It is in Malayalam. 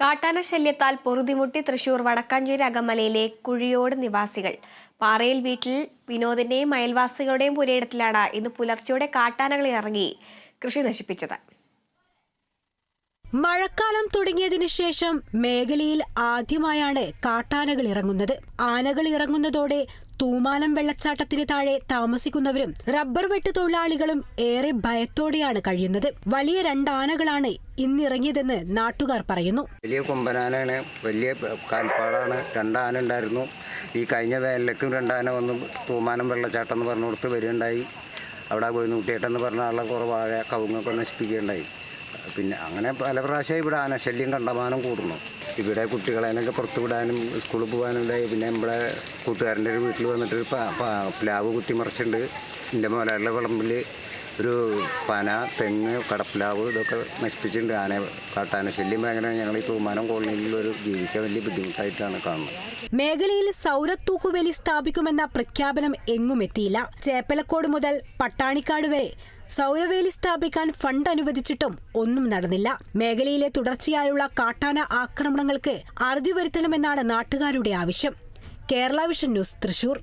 കാട്ടാന ശല്യത്താൽ പൊറുതിമുട്ടി തൃശൂർ വടക്കാഞ്ചേരി അകമലയിലെ കുഴിയോട് നിവാസികൾ. പാറയിൽ വീട്ടിൽ വിനോദിന്റെയും അയൽവാസികളുടെയും പുരയിടത്തിലാണ് ഇന്ന് പുലർച്ചെയോടെ കാട്ടാനകൾ ഇറങ്ങി കൃഷി നശിപ്പിച്ചത്. മഴക്കാലം തുടങ്ങിയതിനു ശേഷം മേഖലയിൽ ആദ്യമായാണ് കാട്ടാനകൾ ഇറങ്ങുന്നത്. ആനകൾ ഇറങ്ങുന്നതോടെ തൂമാനം വെള്ളച്ചാട്ടത്തിന് താഴെ താമസിക്കുന്നവരും റബ്ബർ വെട്ട് തൊഴിലാളികളും ഏറെ ഭയത്തോടെയാണ് കഴിയുന്നത്. വലിയ രണ്ടാനകളാണ് ഇന്നിറങ്ങിയതെന്ന് നാട്ടുകാർ പറയുന്നു. വലിയ കൊമ്പനാനയാണ് വലിയ കാൽപ്പാടാണ്. രണ്ടാന ഉണ്ടായിരുന്നു. ഈ കഴിഞ്ഞ വേനലേക്കും രണ്ടാന വന്ന്. തൂമാനം വെള്ളച്ചാട്ടം എന്ന് പറഞ്ഞു കൊടുത്ത് വരികയുണ്ടായി. അവിടെ പോയി നൂറ്റിയെട്ടെന്ന് പറഞ്ഞ ആളെ കുറവായ കവുങ്ങൊക്കെ നശിപ്പിക്കുകയുണ്ടായി. പിന്നെ അങ്ങനെ പല പ്രാവശ്യം ഇവിടെ ആനശല്യം കണ്ടമാനം കൂടുന്നു. ഇവിടെ കുട്ടികളെനൊക്കെ പുറത്ത് വിടാനും സ്കൂളിൽ പോകാനും ഉണ്ടായി പിന്നെ നമ്മുടെ കൂട്ടുകാരന്റെ ഒരു വീട്ടിൽ വന്നിട്ട് പ്ലാവ് കുത്തിമറിച്ചിട്ടുണ്ട്. എന്റെ മോലാളിലെ വിളമ്പിൽ ഒരു പന തെങ്ങ് കടപ്പിലാവ് ഇതൊക്കെ നശിപ്പിച്ചിട്ടുണ്ട്. ആന കാട്ടാന ശല്യം ഭയങ്കര ഞങ്ങൾ ഈ തൂമാനം കോളനിയിൽ ഒരു ജീവിക്കാൻ വലിയ ബുദ്ധിമുട്ടായിട്ടാണ് കാണുന്നത്. മേഖലയിൽ സൗരത്തൂക്കുവേലി സ്ഥാപിക്കുമെന്ന പ്രഖ്യാപനം എങ്ങും എത്തിയില്ല. ചേപ്പലക്കോട് മുതൽ പട്ടാണിക്കാട് വരെ സൗരവേലി സ്ഥാപിക്കാൻ ഫണ്ട് അനുവദിച്ചിട്ടും ഒന്നും നടന്നില്ല. മേഖലയിലെ തുടർച്ചയായുള്ള കാട്ടാന ആക്രമണങ്ങൾക്ക് അറുതി വരുത്തണമെന്നാണ് നാട്ടുകാരുടെ ആവശ്യം. Kerala Vision News Thrissur.